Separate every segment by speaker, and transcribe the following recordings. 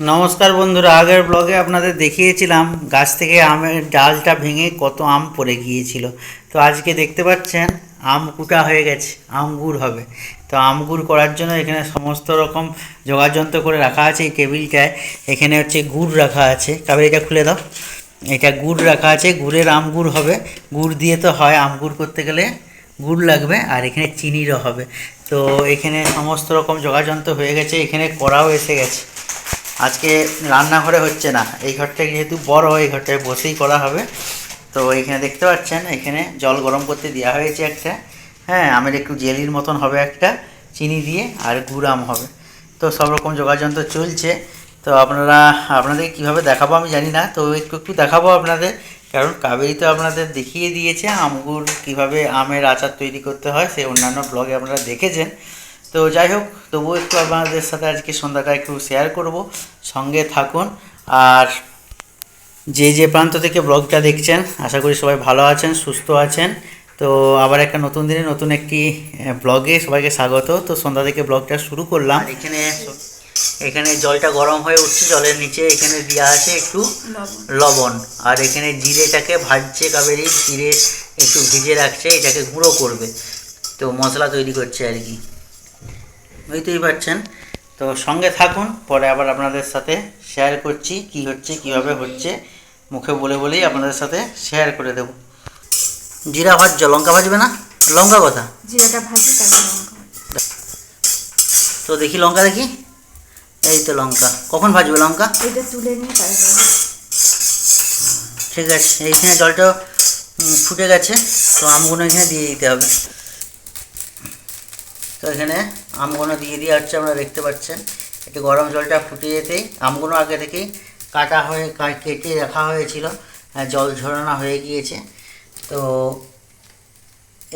Speaker 1: নমস্কার বন্ধুরা, আগের ব্লগে আপনাদের দেখিয়েছিলাম গাছ থেকে আমের ডালটা ভেঙে কত আম পড়ে গিয়েছিল। তো আজকে দেখতে পাচ্ছেন, আম কুটা হয়ে গেছে আমগুর হবে। তো আমগুর করার জন্য এখানে সমস্ত রকম যোগাযন্ত্র করে রাখা আছে এই টেবিলটায় এখানে হচ্ছে গুড় রাখা আছে। তবে এটা খুলে দাও। এটা গুড় রাখা আছে, গুড়ের আমগুর হবে। গুড় দিয়ে তো হয় আমগুর করতে গেলে গুড় লাগবে, আর এখানে চিনিরও হবে। তো এখানে সমস্ত রকম যোগাযন্ত্র হয়ে গেছে, এখানে কড়াও এসে গেছে। আজকে রান্নাঘরে হচ্ছে না। এই ঘরটা যেহেতু বড়, এই ঘরটায় বসেই করা হবে। তো এখানে দেখতে পাচ্ছেন, এখানে জল গরম করতে দেওয়া হয়েছে একটা। হ্যাঁ আমের একটু জেলির মতন হবে একটা, চিনি দিয়ে, আর গুড় আম হবে। তো সব রকম যোগাযন্ত্র চলছে। তো আপনারা, আপনাদের কীভাবে দেখাবো আমি জানি না, তো একটু একটু দেখাবো আপনাদের। কারণ কাবেরি তো আপনাদের দেখিয়ে দিয়েছে আমগুর কীভাবে আমের আচার তৈরি করতে হয় সেই অন্যান্য ব্লগে আপনারা দেখেছেন। তো যাই হোক তবুও একটু আপনাদের সাথে আজকে সন্ধ্যাটা একটু শেয়ার করব। সঙ্গে থাকুন। আর যে যে প্রান্ত থেকে ব্লগটা দেখছেন আশা করি সবাই ভালো আছেন সুস্থ আছেন। তো আবার একটা নতুন দিনে নতুন একটি ব্লগে সবাইকে স্বাগত। তো সন্ধ্যা থেকে ব্লগটা শুরু করলাম। এখানে এখানে জলটা গরম হয়ে উঠছে জলের নিচে এখানে দেওয়া আছে একটু লবণ। আর এখানে জিরেটাকে ভাজছে কাবেরি জিরে একটু ভিজে রাখছে এটাকে গুঁড়ো করবে। তো মশলা তৈরি করছে আর কি। বুঝতেই পারছেন। তো সঙ্গে থাকুন পরে আবার আপনাদের সাথে শেয়ার করছি কি হচ্ছে কীভাবে হচ্ছে। মুখে বলে বলেই আপনাদের সাথে শেয়ার করে দেব। জিরা ভাজছো লঙ্কা ভাজবে না? লঙ্কা কথা?
Speaker 2: জিরাটা ভাজি
Speaker 1: তো দেখি লঙ্কা দেখি। এই তো লঙ্কা। কখন ভাজবে লঙ্কা?
Speaker 2: এটা তুলে নিয়ে
Speaker 1: ঠিক আছে এইখানে জলটা ফুটে গেছে তো আমগুলো এখানে দিয়ে দিতে হবে। তো এখানে আমগুলো দিয়ে দিয়ে হচ্ছে আপনারা দেখতে পাচ্ছেন। একটু গরম জলটা ফুটে যেতেই আমগুলো আগে থেকেই কাটা হয়ে কেটে রাখা হয়েছিল। আর জল ঝরানো হয়ে গিয়েছে। তো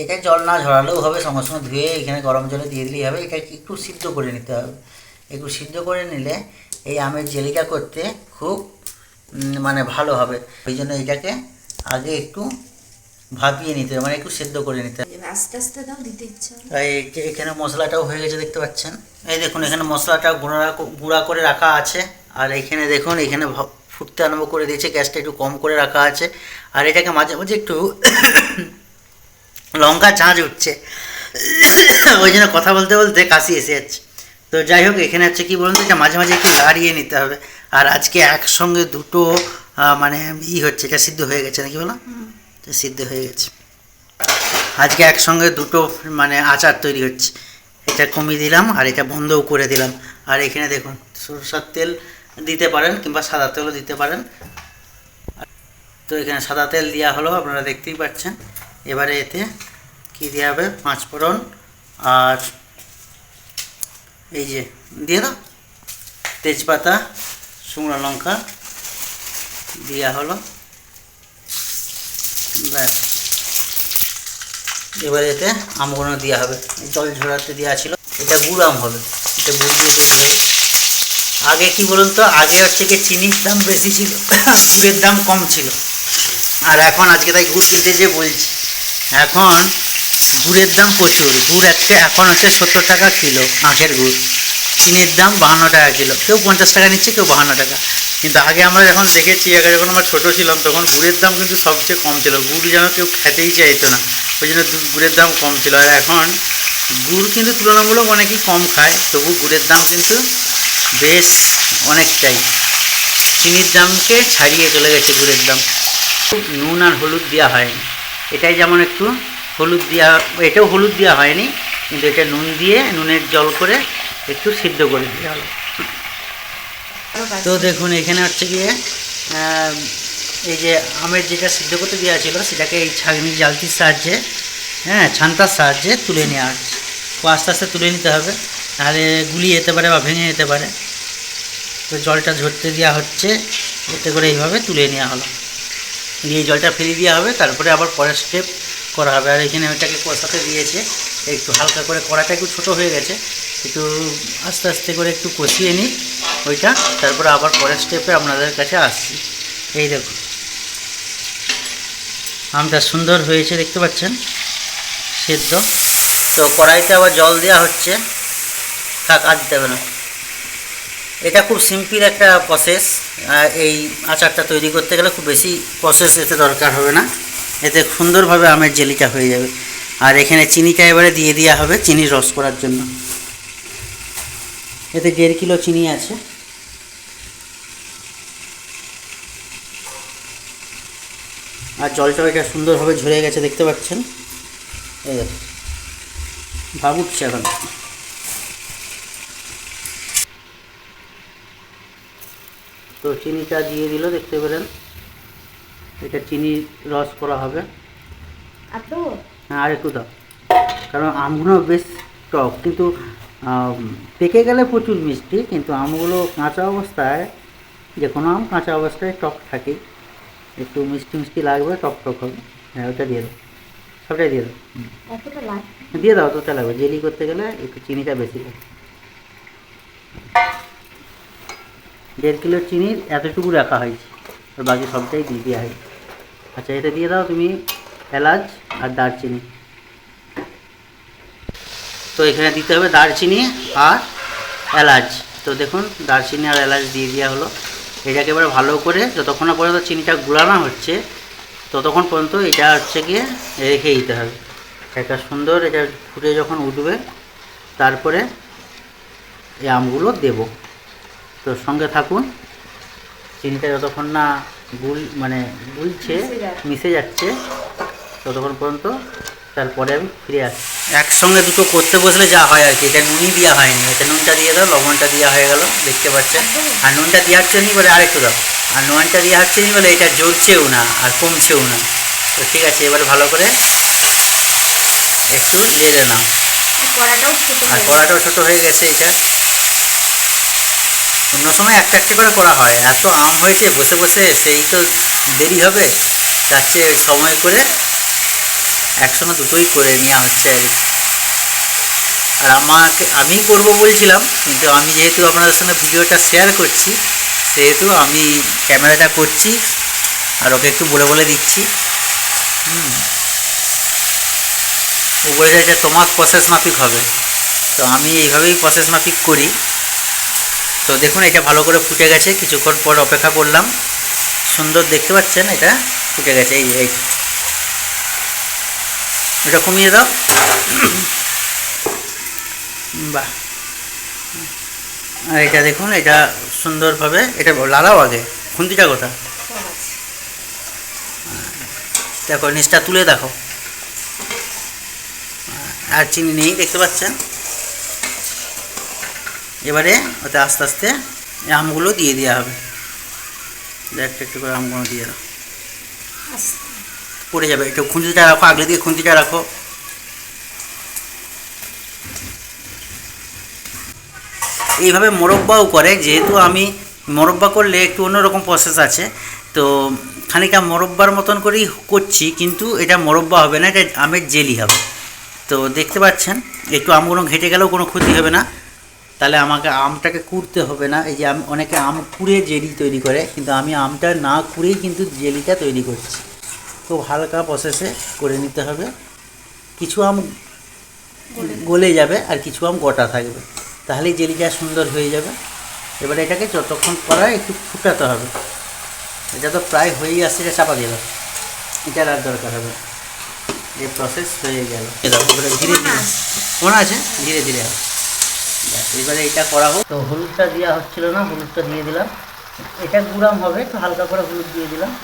Speaker 1: এটা জল না ঝরালেও হবে, সঙ্গে সঙ্গে ধুয়ে এখানে গরম জলে দিয়ে দিলেই হবে। এটা একটু সিদ্ধ করে নিতে হবে। একটু সিদ্ধ করে নিলে এই আমের জেলিটা করতে খুব মানে ভালো হবে। ওই জন্য এটাকে আগে একটু ভাপিয়ে নিতে হবে মানে একটু সেদ্ধ করে নিতে হবে।
Speaker 2: আস্তে আস্তে দাও দিতে ইচ্ছা
Speaker 1: তাই এখানে মশলাটাও হয়ে গেছে দেখতে পাচ্ছেন? এই দেখুন এখানে মশলাটা গুঁড়া গুঁড়া করে রাখা আছে। আর এখানে দেখুন এখানে ফুটতে আরম্ভ করে দিয়েছে গ্যাসটা একটু কম করে রাখা আছে। আর এটাকে মাঝে মাঝে একটু লঙ্কা ঝাঁঝ উঠছে। ওই জন্য কথা বলতে বলতে কাশি এসে যাচ্ছে। তো যাই হোক এখানে হচ্ছে কি বলুন তো এটা মাঝে মাঝে একটু দাঁড়িয়ে নিতে হবে। আর আজকে একসঙ্গে দুটো মানে ই হচ্ছে এটা সিদ্ধ হয়ে গেছে নাকি বলো? এটা সিদ্ধ হয়ে গেছে। আজকে একসঙ্গে দুটো মানে আচার তৈরি হচ্ছে। এটা কমিয়ে দিলাম আর এটা বন্ধও করে দিলাম। আর এখানে দেখুন, সরষার তেল দিতে পারেন কিংবা সাদা তেলও দিতে পারেন। তো এখানে সাদা তেল দেওয়া হলো, আপনারা দেখতেই পাচ্ছেন। এবারে এতে কী দেওয়া হবে? পাঁচ ফোড়ন আর এই যে, দিয়ে দাও। তেজপাতা, শুকনো লঙ্কা দেওয়া হলো। ব্যাস। এবারে এতে আমগুলো দেওয়া হবে। জল ঝরাতে দেওয়া ছিল। এটা গুড় আম হবে। এটা গুড় দিয়ে দিতে হবে আগে কি বলুন তো, আগে হচ্ছে কি চিনির দাম বেশি ছিল, গুড়ের দাম কম ছিল। আর এখন আজকে তাই গুড় কিনতে যে বলছি। এখন গুড়ের দাম প্রচুর। গুড় একটা এখন হচ্ছে সত্তর টাকা কিলো, আখের গুড়। চিনির দাম বাহান্ন টাকা কিলো। কেউ পঞ্চাশ টাকা নিচ্ছে, কেউ বাহান্ন টাকা। কিন্তু আগে আমরা যখন দেখেছি, আগে যখন আমরা ছোটো ছিলাম, তখন গুড়ের দাম কিন্তু সবচেয়ে কম ছিল। গুড় যেন কেউ খেতেই চাইতো না। ওই জন্য গুড়ের দাম কম ছিল। আর এখন গুড় কিন্তু তুলনামূলক অনেকই কম খায়, তবু গুড়ের দাম কিন্তু বেশ অনেকটাই। চিনির দামকে ছাড়িয়ে চলে গেছে গুড়ের দাম। নুন আর হলুদ দেওয়া হয়নি। এটাই যেমন একটু হলুদ দেওয়া, এটাও হলুদ দেওয়া হয়নি, কিন্তু এটা নুন দিয়ে নুনের জল করে একটু সিদ্ধ করে দেওয়া হলো। তো দেখুন, এখানে হচ্ছে গিয়ে এই যে আমের যেটা সিদ্ধ করতে দেওয়া ছিল, সেটাকে এই ছাগনি জালতির সাহায্যে হ্যাঁ ছান্তার সাহায্যে তুলে নেওয়া হচ্ছে। তো আস্তে আস্তে তুলে নিতে হবে, নাহলে গুলি যেতে পারে বা ভেঙে যেতে পারে। তো জলটা ঝরতে দেওয়া হচ্ছে, এতে করে এইভাবে তুলে নেওয়া হলো। দিয়ে জলটা ফেলে দেওয়া হবে, তারপরে আবার পরের স্টেপ করা হবে। আর এখানে ওইটাকে কষাতে দিয়েছে, একটু হালকা করে কড়াটা একটু ছোটো হয়ে গেছে, একটু আস্তে আস্তে করে একটু কষিয়ে নিই। ওইটা তারপরে আবার পরের স্টেপে আপনাদের কাছে আসছি। এই দেখুন। আমটা সুন্দর হয়েছে, দেখতে পাচ্ছেন? সেদ্ধ। তো কড়াইতে আবার জল দেওয়া হচ্ছে। থাক, আর দিতে হবে না। এটা খুব সিম্পল একটা প্রসেস এই আচারটা তৈরি করতে গেলে খুব বেশি প্রসেস এতে দরকার হবে না। এতে সুন্দরভাবে আমের জেলিটা হয়ে যাবে। আর এখানে চিনিটা এবারে দিয়ে দেওয়া হবে, চিনির রস করার জন্য। এতে দেড় কিলো চিনি আছে। আর জলটাও এটা সুন্দরভাবে ঝরে গেছে দেখতে পাচ্ছেন? এই ভাব উঠছে এখন। তো চিনিটা দিয়ে দিল দেখতে পেলেন। এটা চিনি রস করা হবে।
Speaker 2: আর
Speaker 1: হ্যাঁ আর একটু দাও। কারণ আমগুলো বেশ টক কিন্তু পেকে গেলে প্রচুর মিষ্টি কিন্তু আমগুলো কাঁচা অবস্থায় যে কোনো আম কাঁচা অবস্থায় টক থাকে। একটু মিষ্টি মিষ্টি লাগবে টক টক হবে। হ্যাঁ ওটা দিয়ে দাও। সবটাই দিয়ে দাও। দিয়ে দাও তোটা লাগবে। জেলি করতে গেলে একটু চিনিটা বেশি লাগে। দেড় কিলো চিনির এতটুকু রাখা হয়েছে। আর বাকি সবটাই দিয়ে দেওয়া হয় আচ্ছা এটা দিয়ে দাও তুমি এলাচ আর দারচিনি। তো এখানে দিতে হবে দারচিনি আর এলাচ। তো দেখুন দারচিনি আর এলাচ দিয়ে দেওয়া হলো। এটাকে এবার ভালো করে যতক্ষণ না পর্যন্ত চিনিটা গুলানো হচ্ছে ততক্ষণ পর্যন্ত এটা হচ্ছে গিয়ে রেখে দিতে হবে। একটা সুন্দর এটা ফুটে যখন উঠবে তারপরে এই আমগুলো দেব। তো সঙ্গে থাকুন চিনিটা যতক্ষণ না গুল মানে গুলছে
Speaker 2: মিশে
Speaker 1: মিশে যাচ্ছে ততক্ষণ পর্যন্ত তারপরে আমি ফিরে আসি। একসঙ্গে দুটো করতে বসলে যা হয় আর কি, এটা নুনই দেওয়া হয়নি, এটা নুনটা দিয়ে দাও, লবণটা দেওয়া হয়ে গেল, দেখতে পাচ্ছেন? আর নুনটা দেওয়া হচ্ছে নি বলে আরেকটু দাও। আর নুনটা দেওয়া হচ্ছে নি বলে এটা জ্বলছেও না আর কমছেও না। তো ঠিক আছে, এবারে ভালো করে একটু নেড়ে নাও
Speaker 2: আর কড়াটাও ছোট
Speaker 1: হয়ে গেছে এটা। অন্য সময় একটা একটা করে করা হয়, এত আম হয়েছে, বসে বসে সেই তো দেরি হবে। তার চেয়ে সময় করে একসঙ্গে দুটোই করে নেওয়া হচ্ছে আর কি। আর আমাকে আমি করব বলছিলাম, কিন্তু আমি যেহেতু আপনাদের সঙ্গে ভিডিওটা শেয়ার করছি, সেহেতু আমি ক্যামেরাটা করছি, আর ওকে একটু বলে বলে দিচ্ছি। হুম। ও বলেছে যে তোমার প্রসেস মাফিক হবে। তো আমি এইভাবেই প্রসেস মাফিক করি। তো দেখুন, এটা ভালো করে ফুটে গেছে। কিছুক্ষণ পর অপেক্ষা করলাম। সুন্দর দেখতে পাচ্ছেন এটা? ফুটে গেছে, এই এই। এটা কমিয়ে দাও বাহ। আর এটা দেখুন এটা সুন্দরভাবে এটা লালাও আগে। খুন্তিটা কোথা দেখো নিচটা তুলে দেখো। আর চিনি নেই দেখতে পাচ্ছেন? এবারে ওতে আস্তে আস্তে এই আমগুলো দিয়ে দেওয়া হবে। একটা একটু করে আমগুলো দিয়ে দাও। পড়ে যাবে। একটু খুন্তিটা রাখো, আগলে দিয়ে খুন্তিটা রাখো। এইভাবে মোরব্বাও করে, যেহেতু আমি মোরব্বা করলে একটু অন্যরকম প্রসেস আছে, তো খানিকটা মোরব্বার মতন করেই করছি, কিন্তু এটা মোরব্বা হবে না, এটা আমের জেলি হবে। তো দেখতে পাচ্ছেন, একটু আমগুলো ঘেটে গেলেও কোনো ক্ষতি হবে না। তাহলে আমাকে আমটাকে কুড়তে হবে না। এই যে আমি, অনেকে আম কুড়ে জেলি তৈরি করে, কিন্তু আমি আমটা না কুড়েই কিন্তু জেলিটা তৈরি করছি। খুব হালকা প্রসেসে করে নিতে হবে। কিছু আম গলে যাবে। আর কিছু আম গোটা থাকবে। তাহলেই জেলিটা সুন্দর হয়ে যাবে। এবারে এটাকে যতক্ষণ করা একটু ফুটাতে হবে। এটা তো প্রায় হয়েই আসছে এটা চাপা দাও। এটার আর দরকার হবে এই প্রসেস হয়ে গেল। এবারে ধীরে ধীরে। মনে আছে? ধীরে ধীরে হবে। এবারে এটা করা হোক। তো হলুদটা দেওয়া হচ্ছিল না হলুদটা দিয়ে দিলাম। এটা গুড়াম হবে একটু হালকা করে হলুদ দিয়ে দিলাম।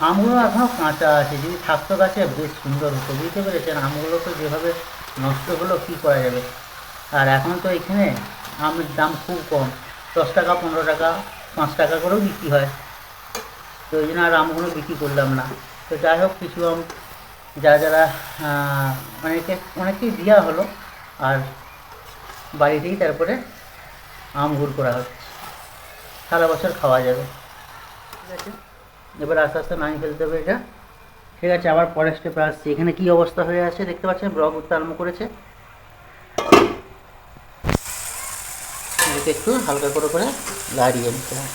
Speaker 1: আমগুলো এখনও কাঁচা আছে, যদি থাকতো গাছে, বেশ সুন্দর হতো, বুঝতে পেরেছেন? আমগুলো তো যেভাবে নষ্ট হলো, কী করা যাবে? আর এখন তো এখানে আমের দাম খুব কম, দশ টাকা, পনেরো টাকা, পাঁচ টাকা করেও বিক্রি হয়। তো ওই জন্য আর আমগুলো বিক্রি করলাম না। তো যাই হোক, কিছু আম যা যারা অনেকে, অনেকেই দেওয়া হলো, আর বাড়িতেই তারপরে আম গুড় করা হচ্ছে। সারা বছর খাওয়া যাবে। ঠিক আছে। এবার আস্তে আস্তে নামিয়ে ফেলতে হবে এটা। ঠিক আছে, আবার পরের স্টেপে আসছি। এখানে কি অবস্থা হয়ে আছে দেখতে পাচ্ছেন? ব্লক উঠতে আরম্ভ করেছে। একটু হালকা করে করে লাড়িয়ে নিতে হবে।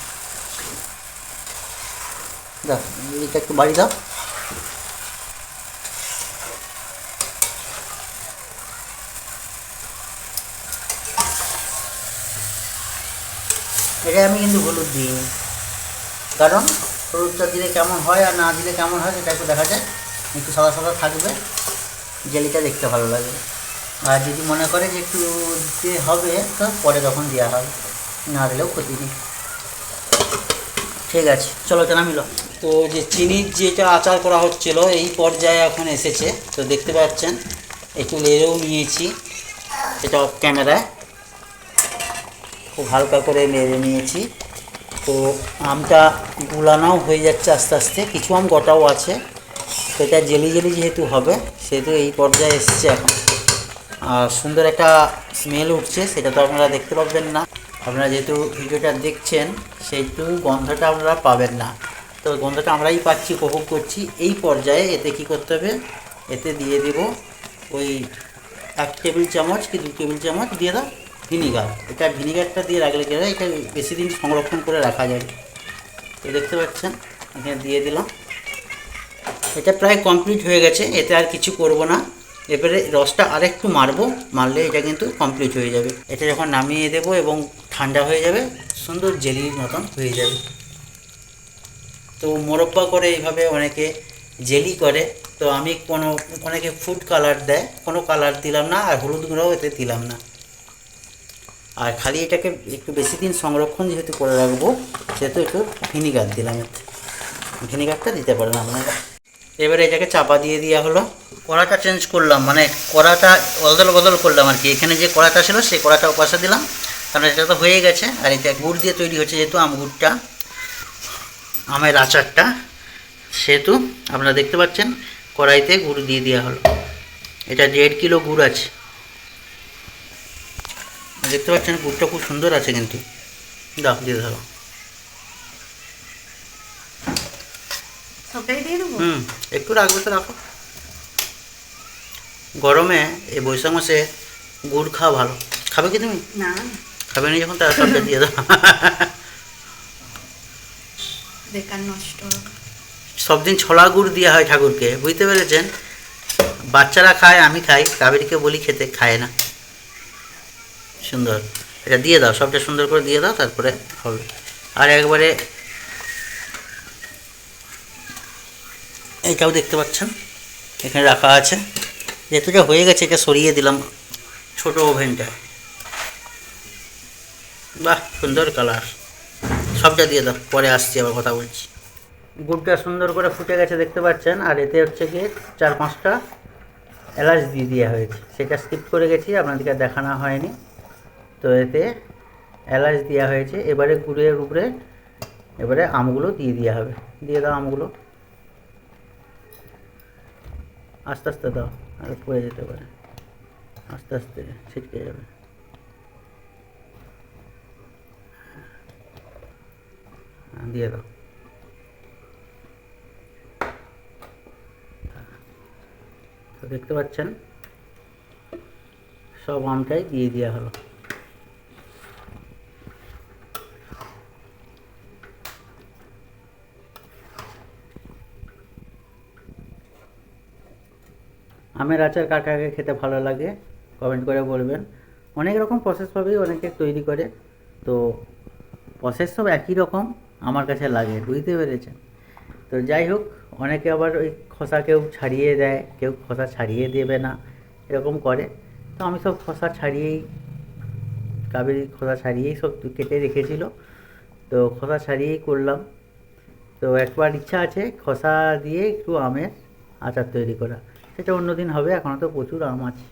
Speaker 1: দাও, এটা একটু বাড়ি দাও। এটা আমি কিন্তু হলুদ দিইনি। কারণ হলুদটা দিলে কেমন হয় আর না দিলে কেমন হয় সেটা একটু দেখা যায় একটু সাদা সাদা থাকবে। জেলিটা দেখতে ভালো লাগে আর যদি মনে করে যে একটু দিতে হবে, তো পরে তখন দেওয়া হবে না দিলেও ক্ষতি নেই। ঠিক আছে, চলো তো নামিল তো যে চিনির যেটা আচার করা হচ্ছিল, এই পর্যায়ে এখন এসেছে। তো দেখতে পাচ্ছেন, একটু লেড়েও নিয়েছি। এটা ক্যামেরায়। খুব হালকা করে নেড়ে নিয়েছি। তো আমটা গুলানাও হয়ে যাচ্ছে আস্তে আস্তে। কিছু আম গোটাও আছে। তো এটা জেলি জেলি যেহেতু হবে, সেহেতু এই পর্যায়ে এসছে এখন। আর সুন্দর একটা স্মেল উঠছে, সেটা তো আপনারা দেখতে পাবেন না। আপনারা যেহেতু ভিডিওটা দেখছেন, সেহেতু গন্ধটা আপনারা পাবেন না। তো গন্ধটা আমরাই পাচ্ছি, উপভোগ করছি। এই পর্যায়ে এতে কি করতে হবে? এতে দিয়ে দেব ওই এক টেবিল চামচ কি দু টেবিল চামচ? দিয়ে দাও। ভিনিগার। এটা ভিনিগারটা দিয়ে রাখলে কি হয়? এটা বেশি দিন সংরক্ষণ করে রাখা যায়। তো দেখতে পাচ্ছেন, এখানে দিয়ে দিলাম। এটা প্রায় কমপ্লিট হয়ে গেছে, এতে আর কিছু করব না। এবারে রসটা আরেকটু মারবো, মারলে এটা কিন্তু কমপ্লিট হয়ে যাবে। এটা যখন নামিয়ে দেবো এবং ঠান্ডা হয়ে যাবে, সুন্দর জেলির মতন হয়ে যাবে। তো মোরব্বা করে এইভাবে অনেকে জেলি করে। তো আমি কোনো, অনেকে ফুড কালার দেয়, কোনো কালার দিলাম না, আর হলুদ গুঁড়াও এতে দিলাম না। আর খালি এটাকে একটু বেশি দিন সংরক্ষণ যেহেতু করে রাখব, সেহেতু একটু ভিনিগার দিলাম। এতে ভিনিগারটা দিতে পারেন আপনারা। এবারে এটাকে চাপা দিয়ে দেওয়া হলো। কড়াটা চেঞ্জ করলাম মানে কড়াটা অদল বদল করলাম আর কি। এখানে যে কড়াটা ছিল, সেই কড়াটা ওপাশে দিলাম। কারণ এটা তো হয়ে গেছে, আর এটা গুড় দিয়ে তৈরি হচ্ছে যেহেতু আম গুড়টা, আমের আচারটা, সেহেতু আপনারা দেখতে পাচ্ছেন, কড়াইতে গুড় দিয়ে দেওয়া হলো। এটা দেড় কিলো গুড় আছে। দেখতে পাচ্ছেন গুড়টা খুব সুন্দর আছে কিন্তু। দাও দিয়ে ধরো। হুম একটু রাখবে তো রাখো। গরমে এই বৈশাখ মাসে গুড় খাওয়া ভালো। খাবে কি তুমি?
Speaker 2: না।
Speaker 1: খাবে না যখন তার সবটা দিয়ে দাও।
Speaker 2: বেকার নষ্ট।
Speaker 1: সব দিন ছোলা গুড় দেওয়া হয় ঠাকুরকে বুঝতে পেরেছেন? বাচ্চারা খায় আমি খাই কাবেরিকে বলি খেতে খায় না। সুন্দর। এটা দিয়ে দাও, সবটা সুন্দর করে দিয়ে দাও, তারপরে হবে। আর একবারে এটাও দেখতে পাচ্ছেন, এখানে রাখা আছে। যেহেতুটা হয়ে গেছে, এটা সরিয়ে দিলাম ছোট ওভেনটা। বাহ, সুন্দর কালার। সবটা দিয়ে দাও, পরে আসছি আবার কথা বলছি। গুড়টা সুন্দর করে ফুটে গেছে, দেখতে পাচ্ছেন। আর এতে হচ্ছে গিয়ে চার পাঁচটা এলাচ দিয়ে দেওয়া হয়েছে। সেটা স্কিপ করে গেছি, আপনাদেরকে দেখানো হয়নি। তো এতে এলাচ দেওয়া হয়েছে। এবারে গুড়ের উপরে এবারে আমগুলো দিয়ে দেওয়া হবে। দিয়ে দাও আমগুলো। আস্তে আস্তে দাও আর পড়ে যেতে পারে। আস্তে আস্তে ছিটকে যাবে। হ্যাঁ, দিয়ে দাও। দেখতে পাচ্ছেন সব আমটাই দিয়ে দেওয়া হলো। আমের আচার কার কাকে খেতে ভালো লাগে কমেন্ট করে বলবেন। অনেক রকম প্রসেসভাবেই অনেকে তৈরি করে, তো প্রসেস সব একই রকম আমার কাছে লাগে, বুঝতে পেরেছেন? তো যাই হোক, অনেকে আবার ওই খোসা কেউ ছাড়িয়ে দেয়, কেউ খোসা ছাড়িয়ে দেবে না, এরকম করে। তো আমি সব খোসা ছাড়িয়েই, কাবেরি খোসা ছাড়িয়েই সব কেটে রেখেছিল। তো খোসা ছাড়িয়েই করলাম। তো একবার ইচ্ছা আছে খোসা দিয়ে একটু আমের আচার তৈরি করা। সেটা অন্য দিন হবে এখনও তো প্রচুর আম আছে।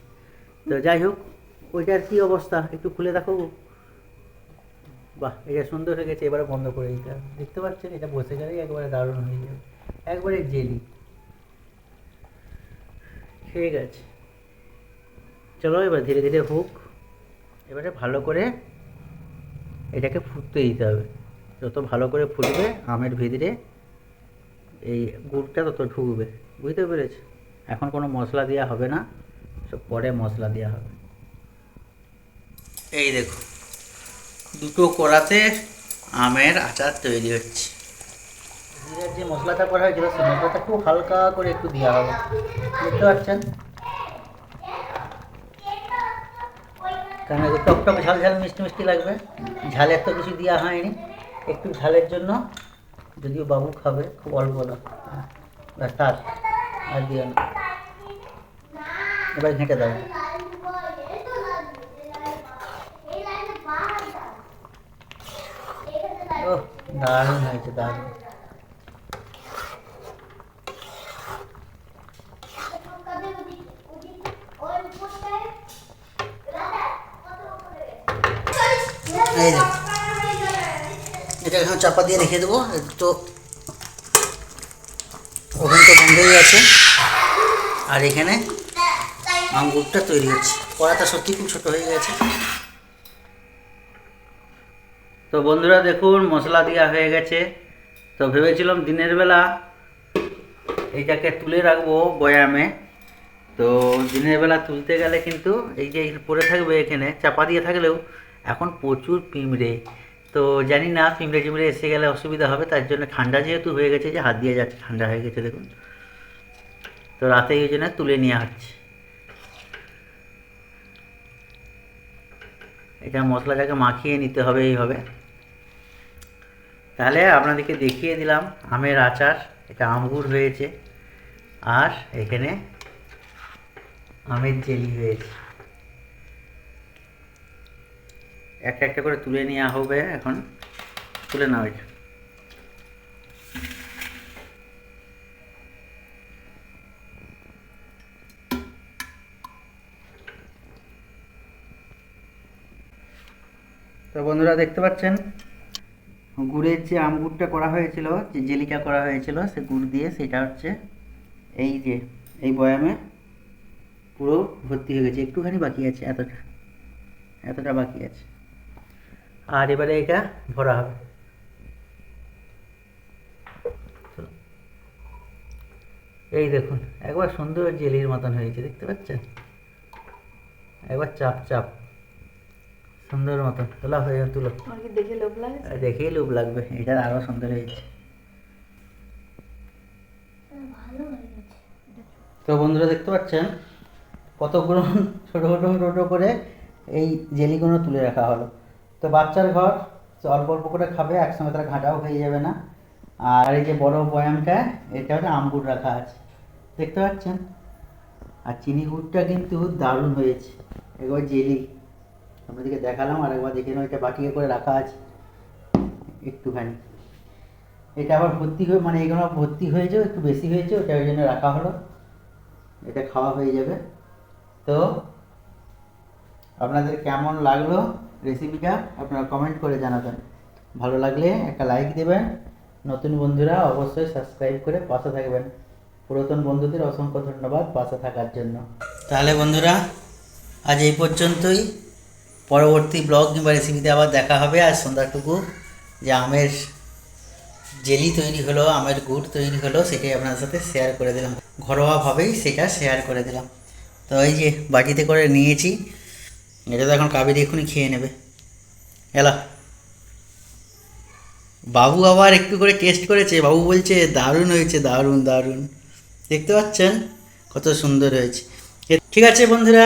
Speaker 1: তো যাই হোক, ওইটার কী অবস্থা? একটু খুলে দেখো বাহ, এটা সুন্দর হয়ে গেছে, এবারে বন্ধ করে দিতে দেখতে পাচ্ছেন, এটা বসে গেলেই একবারে দারুণ হয়ে যাবে। একবারে জেলি। ঠিক আছে চলো এবার ধীরে ধীরে হোক। এবারে ভালো করে এটাকে ফুটতে দিতে হবে। যত ভালো করে ফুটবে, আমের ভিতরে এই গুড়টা তত ঢুকবে। বুঝতে পেরেছ? এখন কোনো মশলা দেওয়া হবে না সব পরে মশলা দেওয়া হবে। এই দেখো দুটো কড়াতে আমের আচার তৈরি হচ্ছে। জিরার যে মশলাটা করা হয়েছিল সেই মশলাটা খুব হালকা করে একটু দেওয়া হবে। দেখতে পাচ্ছেন? কারণ টক টক ঝাল ঝাল মিষ্টি মিষ্টি লাগবে। ঝালের তো কিছু দেওয়া হয়নি। একটু ঝালের জন্য যদিও বাবু খাবে খুব অল্প না হ্যাঁ, আর দিও না এবার ঘেঁটে দাও ও দারুণ হয়েছে দারুণ এই দেখো এটা এখন চাপা দিয়ে রেখে দেবো তো ওভেন তো বন্ধই আছে আর এখানে আঙ্গুরটা তৈরি হচ্ছে। কড়াটা সত্যি খুব ছোট হয়ে গেছে। তো বন্ধুরা দেখুন, মশলা দেওয়া হয়ে গেছে। তো ভেবেছিলাম দিনের বেলা এইটাকে তুলে রাখব বয়ামে। তো দিনের বেলা তুলতে গেলে কিন্তু এই যে পড়ে থাকবে এখানে, চাপা দিয়ে থাকলেও এখন প্রচুর পিঁমড়ে তো জানি না পিঁমড়ে টিমড়ে এসে গেলে অসুবিধা হবে, তার জন্য ঠান্ডা যেহেতু হয়ে গেছে, যে হাত দিয়ে যাচ্ছে, ঠান্ডা হয়ে গেছে, দেখুন। তো রাতে এই জন্য তুলে নেওয়া হচ্ছে এটা মশলাটাকে মাখিয়ে নিতে হবে এইভাবে। তাহলে আপনাদেরকে দেখিয়ে দিলাম আমের আচার, এটা আমগুর হয়েছে, আর এখানে আমের জেলি হয়েছে। একটা একটা করে তুলে নেওয়া হবে এখন, তুলে নেওয়া তো বন্ধুরা দেখতে পাচ্ছেন? গুড়ের যে আম গুড়টা করা হয়েছিল, যে জেলিটা করা হয়েছিল, সে গুড় দিয়ে সেটা হচ্ছে এই যে, এই বয়ামে পুরো ভর্তি হয়ে গেছে। একটুখানি বাকি আছে, এতটা এতটা বাকি আছে। আর এবারে এটা ভরা হবে। এই দেখুন, একবার সুন্দর জেলির মতন হয়েছে, দেখতে পাচ্ছেন? একবার চাপ চাপ। সুন্দর মতন। তোলা। হয়ে তুলো
Speaker 2: দেখে লোভ লাগে?
Speaker 1: দেখেই লোভ লাগবে। এটা আরও সুন্দর হয়েছে। তো বন্ধুরা দেখতে পাচ্ছেন? কতগুলো ছোটো ছোটো ছোটো করে এই জেলিগুলো তুলে রাখা হলো। তো বাচ্চার ঘর তো অল্প অল্প করে খাবে একসঙ্গে তারা ঘাঁটাও হয়ে যাবে না। আর এই যে বড় বয়ামটা এটা হচ্ছে আমগুড় রাখা আছে। দেখতে পাচ্ছেন? আর চিনি গুড়টা কিন্তু দারুণ হয়েছে। একবার জেলি। আপনাদেরকে দেখালাম আর একবার দেখে এটা বাটিয়ে করে রাখা আছে। একটুখানি। এটা আবার ভর্তি হয়ে মানে এগুলো ভর্তি হয়েছে, একটু বেশি হয়েছে, ওটা ওই জন্য রাখা হলো। এটা খাওয়া হয়ে যাবে। তো, আপনাদের কেমন লাগল রেসিপিটা আপনারা কমেন্ট করে জানাবেন। ভালো লাগলে একটা লাইক দেবেন। নতুন বন্ধুরা অবশ্যই সাবস্ক্রাইব করে পাশে থাকবেন। পুরাতন বন্ধুদের অসংখ্য ধন্যবাদ পাশে থাকার জন্য। তাহলে বন্ধুরা, আজ এই পর্যন্তই। পরবর্তী ব্লগ কিংবা রেসিপিতে আবার দেখা হবে আর সন্ধ্যাটুকু যে আমের জেলি তৈরি হলো, আমের গুড় তৈরি হলো, সেটাই আপনার সাথে শেয়ার করে দিলাম। ঘরোয়াভাবেই সেটা শেয়ার করে দিলাম। তো এই যে বাটিতে করে নিয়েছি, এটা তো এখন কাবেরি এখনই খেয়ে নেবে। এলা। বাবু আবার একটু করে টেস্ট করেছে, বাবু বলছে, দারুণ হয়েছে, দারুণ দারুণ। দেখতে পাচ্ছেন কত সুন্দর হয়েছে। ঠিক আছে বন্ধুরা